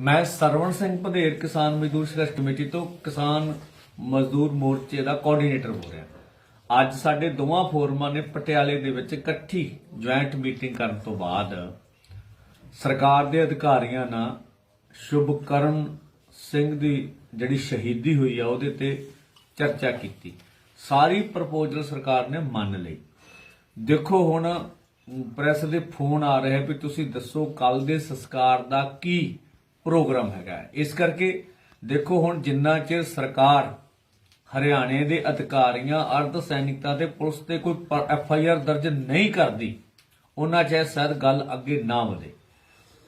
ਮੈਂ ਸਰਵਣ ਸਿੰਘ ਭਦੇਰ ਕਿਸਾਨ ਮਜ਼ਦੂਰ ਸੰਘਰਸ਼ ਕਮੇਟੀ ਤੋਂ ਕਿਸਾਨ ਮਜ਼ਦੂਰ ਮੋਰਚੇ ਦਾ ਕੋਆਰਡੀਨੇਟਰ ਹੋ ਰਿਹਾ। ਅੱਜ ਸਾਡੇ ਦੋਵਾਂ ਫੋਰਮਾਂ ਨੇ ਪਟਿਆਲੇ ਦੇ ਵਿੱਚ ਇਕੱਠੀ ਜੁਆਇੰਟ ਮੀਟਿੰਗ ਕਰਨ ਤੋਂ ਬਾਅਦ ਸਰਕਾਰ ਦੇ ਅਧਿਕਾਰੀਆਂ ਨਾਲ ਸ਼ੁਭਕਰਨ ਸਿੰਘ ਦੀ ਜਿਹੜੀ ਸ਼ਹੀਦੀ ਹੋਈ ਆ, ਉਹਦੇ ਤੇ ਚਰਚਾ ਕੀਤੀ। ਸਾਰੀ ਪ੍ਰਪੋਜ਼ਲ ਸਰਕਾਰ ਨੇ ਮੰਨ ਲਈ। ਦੇਖੋ ਹੁਣ ਪ੍ਰੈਸ ਦੇ ਫੋਨ ਆ ਰਹੇ ਵੀ ਤੁਸੀਂ ਦੱਸੋ ਕੱਲ ਦੇ ਸੰਸਕਾਰ ਦਾ ਕੀ ਪ੍ਰੋਗਰਾਮ ਹੈਗਾ ਇਸ ਕਰਕੇ ਦੇਖੋ ਹੁਣ ਜਿੰਨਾ ਚਿਰ ਸਰਕਾਰ ਹਰਿਆਣੇ ਦੇ ਅਧਿਕਾਰੀਆਂ, ਅਰਧ ਸੈਨਿਕਤਾ ਤੇ ਪੁਲਿਸ ਤੇ ਕੋਈ ਐਫ ਆਈ ਆਰ ਦਰਜ ਨਹੀਂ ਕਰਦੀ, ਉਹਨਾਂ ਚਿਰ ਸ਼ਾਇਦ ਗੱਲ ਅੱਗੇ ਨਾ ਵਧੇ।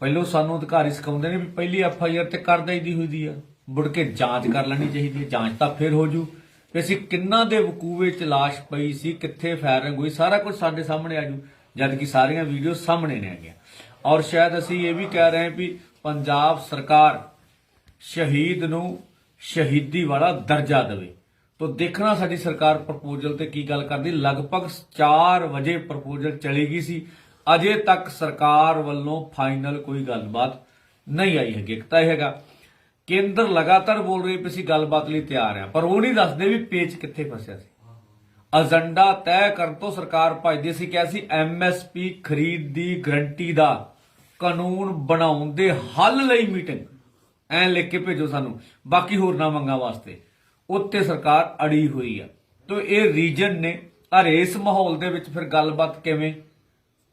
ਪਹਿਲੋਂ ਸਾਨੂੰ ਅਧਿਕਾਰੀ ਸਿਖਾਉਂਦੇ ਨੇ ਵੀ ਪਹਿਲੀ ਐਫ ਆਈ ਆਰ ਤੇ ਕਰ ਦਈਦੀ ਹੁੰਦੀ ਆ। ਮੁੜ ਕੇ ਜਾਂਚ ਕਰ ਲੈਣੀ ਚਾਹੀਦੀ ਹੈ ਜਾਂਚ ਤਾਂ ਫਿਰ ਹੋ ਜੂ ਵੀ ਅਸੀਂ ਕਿੰਨਾ ਦੇ ਵਕੂਵੇ ਚ ਲਾਸ਼ ਪਈ ਸੀ, ਕਿੱਥੇ ਫਾਇਰਿੰਗ ਹੋਈ, ਸਾਰਾ ਕੁਝ ਸਾਡੇ ਸਾਹਮਣੇ ਆ ਜੂ, ਜਦ ਕਿ ਸਾਰੀਆਂ ਵੀਡੀਓ ਸਾਹਮਣੇ ਨੇ ਆ ਗਿਆ ਔਰ ਸ਼ਾਇਦ ਅਸੀਂ ਇਹ ਵੀ ਕਹਿ ਰਹੇ ਹਾਂ ਵੀ ਪੰਜਾਬ ਸਰਕਾਰ ਸ਼ਹੀਦ ਨੂੰ ਸ਼ਹੀਦੀ ਵਾਲਾ ਦਰਜਾ ਦੇਵੇ। ਤੋ ਦੇਖਣਾ ਸਾਡੀ ਸਰਕਾਰ ਪ੍ਰਪੋਜ਼ਲ ਤੇ ਕੀ ਗੱਲ ਕਰਦੀ। ਲਗਭਗ 4 ਵਜੇ ਪ੍ਰਪੋਜ਼ਲ ਚਲੀ ਗਈ ਸੀ। ਅਜੇ ਤੱਕ ਸਰਕਾਰ ਵੱਲੋਂ ਫਾਈਨਲ ਕੋਈ ਗੱਲਬਾਤ ਨਹੀਂ ਆਈ ਹੈਗੀ। ਇੱਕ ਤਾਂ ਇਹ ਹੈਗਾ, ਕੇਂਦਰ ਲਗਾਤਾਰ ਬੋਲ ਰਹੀ ਵੀ ਅਸੀਂ ਗੱਲਬਾਤ ਲਈ ਤਿਆਰ ਆ। ਪਰ ਉਹ ਨਹੀਂ ਦੱਸਦੇ ਵੀ ਪੇਚ ਕਿੱਥੇ ਫਸਿਆ ਸੀ। ਏਜੰਡਾ ਤੈਅ ਕਰਨ ਤੋਂ ਸਰਕਾਰ ਭਜਦੀ ਸੀ ਕਿ ਅਸੀਂ ਐਮਐਸਪੀ ਖਰੀਦ ਦੀ ਗਰੰਟੀ ਦਾ ਕਾਨੂੰਨ ਬਣਾਉਣ ਦੇ ਹੱਲ ਲਈ ਮੀਟਿੰਗ। ਐ ਲਿਖ ਕੇ ਭੇਜੋ ਸਾਨੂੰ। ਬਾਕੀ ਹੋਰ ਨਾ ਮੰਗਾਂ ਵਾਸਤੇ। ਉੱਤੇ ਸਰਕਾਰ ਅੜੀ ਹੋਈ ਆ। ਤੋ ਇਹ ਰੀਜਨ ਨੇ। ਔਰ ਇਸ ਮਾਹੌਲ ਦੇ ਵਿੱਚ ਫਿਰ ਗੱਲਬਾਤ ਕਿਵੇਂ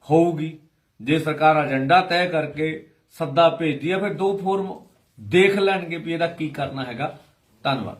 ਹੋਊਗੀ? ਜੇ ਸਰਕਾਰ ਏਜੰਡਾ ਤੈਅ ਕਰਕੇ ਸੱਦਾ ਭੇਜਦੀ ਆ, ਫਿਰ ਦੋ ਫੋਰਮ ਦੇਖ ਲੈਣਗੇ ਵੀ ਇਹਦਾ ਕੀ ਕਰਨਾ ਹੈਗਾ। ਧੰਨਵਾਦ।